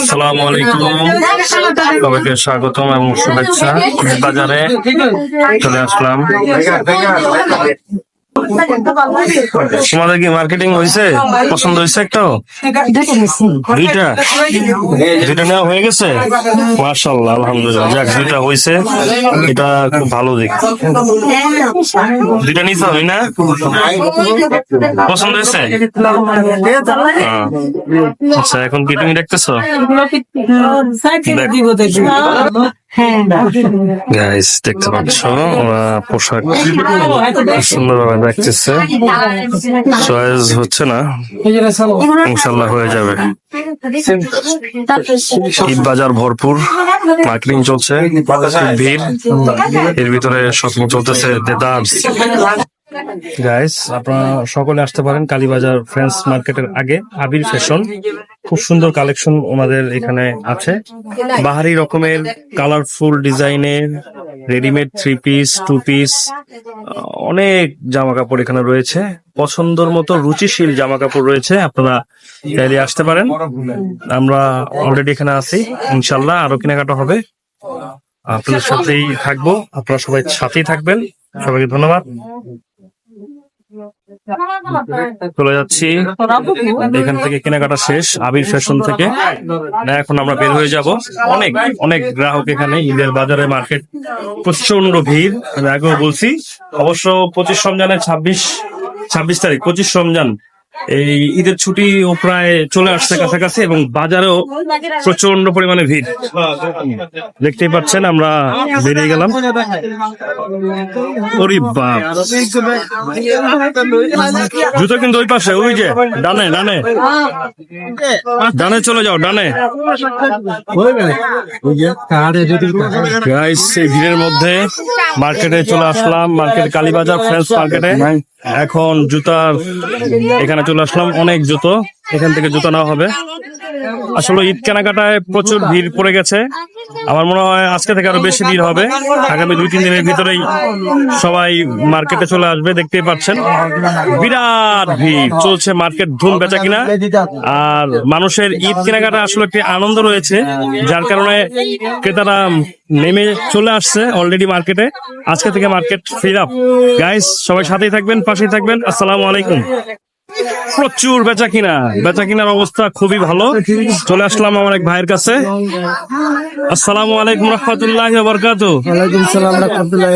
আসসালামু আলাইকুম। সবাইকে স্বাগতম এবং শুভেচ্ছা। বাজারে চলে আসলাম। তোমাদের কি মার্কেটিং হয়েছে পছন্দ হয়েছে একটা দুইটা? দুইটা নেওয়া হয়ে গেছে? মার্শাল্লাহ আলহামদুলিল্লাহ। যাক দুইটা হয়েছে এটা খুব ভালো দিক। দুইটা নিতে হবে না? পছন্দ হয়েছে হ্যাঁ। আচ্ছা এখন কি তুমি দেখতেছো? গাইস দেখতে পাচ্ছ? ওরা পোশাক খুব সুন্দরভাবে দেখতেছে চয়েস হচ্ছে না। ইনশাল্লাহ হয়ে যাবে। ঈদ বাজার ভরপুর। মার্কেটিং চলছে। ভিড়। এর ভিতরে শপিং চলতেছে। দেদার গাইস আপনারা সকলে আসতে পারেন কালীবাজার ফ্রেন্ডস মার্কেটের আগে, আবির ফ্যাশন খুব সুন্দর কালেকশন ওনাদের এখানে আছে। বাহারি রকমের কালারফুল ডিজাইনের readymade three piece two piece অনেক জামা কাপড় এখানে রয়েছে। পছন্দর মতো রুচিশীল জামা কাপড় রয়েছে, আপনারা চাইলে আসতে পারেন। আমরা অলরেডি এখানে আছি ইনশাল্লাহ আরও কেনাকাটা হবে। আপনাদের সাথেই থাকব। আপনারা সবাই সাথেই থাকবেন। সবাইকে ধন্যবাদ। চলে যাচ্ছি। এখান থেকে কেনাকাটা শেষ, আবির ফ্যাশন থেকে। এখন আমরা বের হয়ে যাব। অনেক অনেক গ্রাহক এখানে, ঈদের বাজারে, মার্কেট। প্রচণ্ড ভিড় আগেও বলছি। অবশ্য পঁচিশ রমজানের ছাব্বিশ ছাব্বিশ তারিখ, পঁচিশ রমজান। এই ঈদের ছুটি ও প্রায় চলে আসছে কাছাকাছি এবং বাজারেও প্রচণ্ড পরিমাণে ভিড়। দেখতেই পাচ্ছেন, আমরা বেরিয়ে গেলাম। জুতো কিন্তু ওই পাশে, ওই যে, ডানে ডানে। ডানে চলে যাও, ডানে। ভিড়ের মধ্যে মার্কেটে চলে আসলাম মার্কেট কালীবাজার ফ্রেন্স মার্কেটে এখন জুতার এখানে চলে আসলাম অনেক জুতো। এখান থেকে জুতো নেওয়া হবে। আসলে ঈদ কেনাকাটায় প্রচুর ভিড় পড়ে গেছে। আমার মনে হয় আজকে থেকে আরও বেশি ভিড় হবে। আগামী দুই, তিন দিনের ভিতরেই সবাই মার্কেটে চলে আসবে, দেখতেই পাচ্ছেন। বিরাট ভিড়। চলছে মার্কেট ধুম বেচা কিনা। আর মানুষের ঈদ কেনাকাটা আসলে একটি আনন্দ রয়েছে। যার কারণে ক্রেতারা নেমে চলে আসছে অলরেডি মার্কেটে। আজকে থেকে মার্কেট ফিল আপ। গাইস সবাই সাথেই থাকবেন, পাশেই থাকবেন। আসসালামু আলাইকুম। প্রচুর বেচা কিনা বেচা কিনার অবস্থা খুবই ভালো। চলে আসলাম আমার এক ভাইয়ের কাছে। আসসালামু আলাইকুম রহমতুল্লাহ বরকাত ওয়ালাইকুম সালাম রহমতুল্লাহ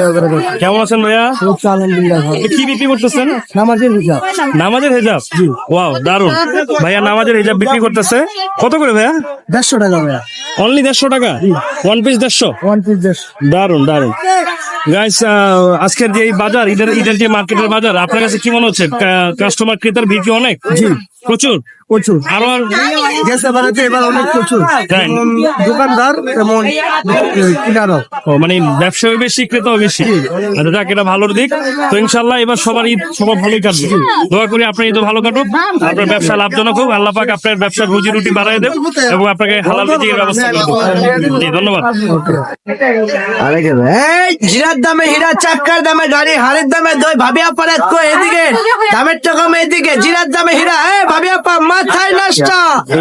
কেমন আছেন ভাইয়া। কি বিক্রি করতেছেন? নামাজের হিসাব। নামাজের হেজাব ওয়াও দারুণ ভাইয়া নামাজের হেজাব বিক্রি করতেছে। কত করে ভাইয়া? দেড়শো টাকা ভাইয়া। অনলি দেড়শো টাকা? ওয়ান পিস দেড়শো? ওয়ান পিস দেড়শো। দারুণ দারুণ গাইস আজকের যে এই বাজার, ঈদের ঈদের যে মার্কেটের বাজার, আপনার কাছে কি মনে হচ্ছে? কাস্টমার ক্রেতার ভিড় কি অনেক? জি। প্রচুর। প্রচুর। আর- গেছে বাড়াতে এবার অনেক প্রচুর। দোকানদার তেমন কিনারও। মানে ব্যবসাও বেশি ক্রেতাও বেশি। আচ্ছা যাক এটা ভালোর দিক। তো ইনশাল্লাহ এবার সবার ঈদ সবার ভালোই কাটবে। দোয়া করি আপনার ঈদ ভালো কাটুক। আপনার ব্যবসা লাভজনক হোক। আল্লাহ পাক আপনার ব্যবসার রুজি রুটি বাড়াই দেব এবং আপনাকে হালাল রিজিকের ব্যবস্থা করে দেব জি ধন্যবাদ। এই জিরার দামে হীরা চাক্কার দামে গাড়ি হাড়ের দামে দই ভাবিয়া পারে তো এদিকে? দামের টাকা এদিকে। জিরার দামে হীরা এ আপা পা মাথায় নষ্ট।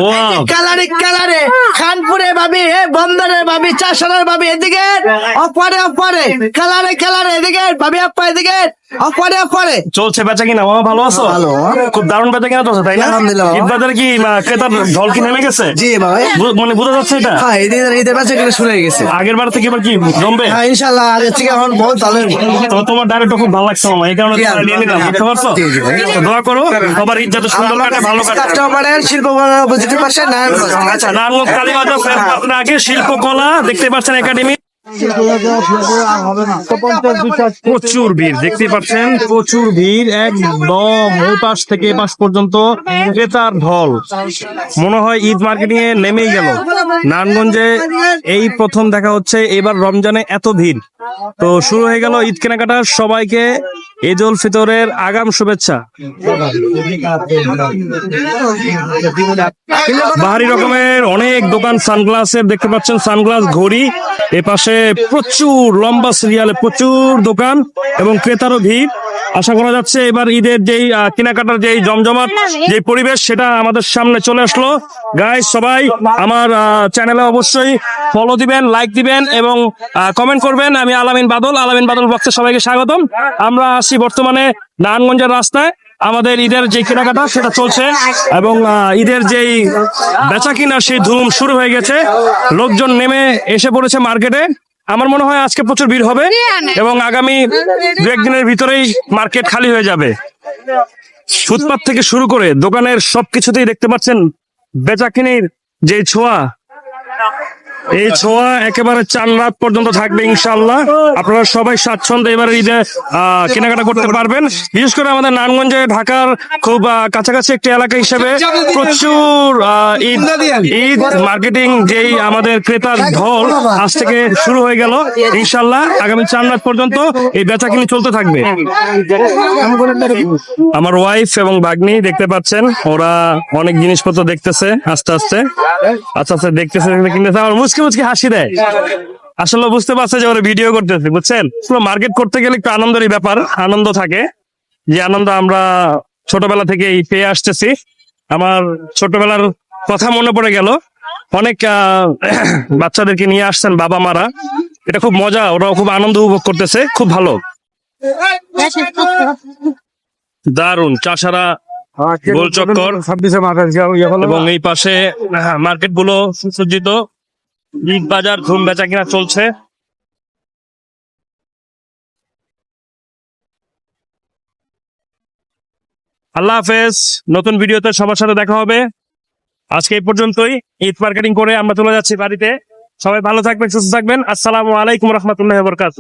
Wow. কালারে কালারে খানপুরে ভাবি হে বন্দরে ভাবি চাষারের ভাবি এদিকে অপারে অপারে কালারে কালারে এদিকে ভাবি আপা এদিকে। চলছে বেচা কিনা? মামা ভালো আছো? ভালো। খুব দারুণ বেচা কিনা চলছে তাই না? আলহামদুলিল্লাহ ঈদ বাজারে কি ক্রেতার ঢল কি নেমে গেছে? জি ভাই। মানে বোঝা যাচ্ছে এটা? হ্যাঁ ঈদের বেচা কিনে গেছে। আগের বার থেকে এবার কি জমবে? হ্যাঁ আগের থেকে এখন বহুত ভালো। তো তোমার ডায়রেক্ট খুব ভালো লাগছে মামা এই কারণে তোমার নিয়ে নিলাম বুঝতে পারছ? দোয়া করো সবার ঈদ যাতে সুন্দর কাটে ভালো কাটে। বুঝতে পারছে না আচ্ছা নারায়ণগঞ্জ কালীবাজার আগে শিল্পকলা দেখতে পাচ্ছেন একাডেমি প্রচুর ভিড় দেখতে পাচ্ছেন? প্রচুর ভিড়, একদম ওই পাশ থেকে পাশ পর্যন্ত ক্রেতার ঢল। মনে হয় ঈদ মার্কেটিং এ নেমেই গেল। নারায়ণগঞ্জে এই প্রথম দেখা হচ্ছে, এবার রমজানে এত ভিড়। তো শুরু হয়ে গেল ঈদ কেনাকাটা, সবাইকে ঈদ উল ফিতরের আগাম শুভেচ্ছা। বাহারি রকমের অনেক দোকান, সানগ্লাসের দেখতে পাচ্ছেন, সানগ্লাস ঘড়ি। এ পাশে প্রচুর লম্বা সিরিয়ালে প্রচুর দোকান এবং ক্রেতারও ভিড়। আশা করা যাচ্ছে এবার ঈদের যেই কেনাকাটার যেই জমজমাট যে পরিবেশ, সেটা আমাদের সামনে চলে আসলো। গাইস সবাই আমার চ্যানেলে অবশ্যই ফলো দিবেন লাইক দিবেন এবং কমেন্ট করবেন। আমি আলামিন বাদল আলামিন বাদল বক্সে সবাইকে স্বাগতম। আমরা আছি বর্তমানে নারায়ণগঞ্জের রাস্তায়। আমাদের ঈদের যে কেনাকাটা, সেটা চলছে এবং ঈদের যেই বেচা কিনার সেই ধুম শুরু হয়ে গেছে। লোকজন নেমে এসে পড়েছে মার্কেটে। আমার মনে হয় আজকে প্রচুর ভিড় হবে এবং আগামী দু একদিনের ভিতরেই মার্কেট খালি হয়ে যাবে। ফুটপাত থেকে শুরু করে দোকানের সবকিছুতেই দেখতে পাচ্ছেন বেচা কিনির যে ছোঁয়া এই ছোঁয়া একেবারে চার রাত পর্যন্ত থাকবে ইনশাল্লাহ আপনারা সবাই স্বাচ্ছন্দ্য এবারে ঈদে কেনাকাটা করতে পারবেন। বিশেষ করে আমাদের নারায়ণগঞ্জে, ঢাকার খুব কাছাকাছি একটি এলাকা হিসেবে প্রচুর ঈদ ঈদ মার্কেটিং যেই আমাদের ক্রেতার ঢল আজ থেকে শুরু হয়ে গেল। ইনশাল্লাহ আগামী চার রাত পর্যন্ত এই বেচা কিনি চলতে থাকবে। আমার ওয়াইফ এবং ভাগ্নি দেখতে পাচ্ছেন, ওরা অনেক জিনিসপত্র দেখতেছে আস্তে আস্তে। আস্তে আস্তে দেখতেছে কিনতেছে আমার মুচকি মুচকি হাসি দেয়? আসলে বুঝতে পারছে যে ওরা ভিডিও করতেছে বুঝছেন? মার্কেট করতে গেলে একটু আনন্দেরই ব্যাপার আনন্দ থাকে। যে আনন্দ আমরা ছোটবেলা থেকেই পেয়ে আসতেছি। আমার ছোটবেলার কথা মনে পড়ে গেল। অনেক আহ, বাচ্চাদেরকে নিয়ে আসছেন বাবা মারা এটা খুব মজা ওরা খুব আনন্দ উপভোগ করতেছে খুব ভালো। দারুণ চাষারা গোল চক্কর ছাব্বিশে মাথা এবং এই পাশে মার্কেটগুলো সুসজ্জিত। ঈদ বাজার ধুম বেচা কিনা চলছে। আল্লাহ হাফেজ, নতুন ভিডিওতে সবার সাথে দেখা হবে। আজকে এই পর্যন্তই, ঈদ মার্কেটিং করে আমরা চলে যাচ্ছি বাড়িতে। সবাই ভালো থাকবেন, সুস্থ থাকবেন। আসসালামু আলাইকুম রহমতুল্লাহ বরকাত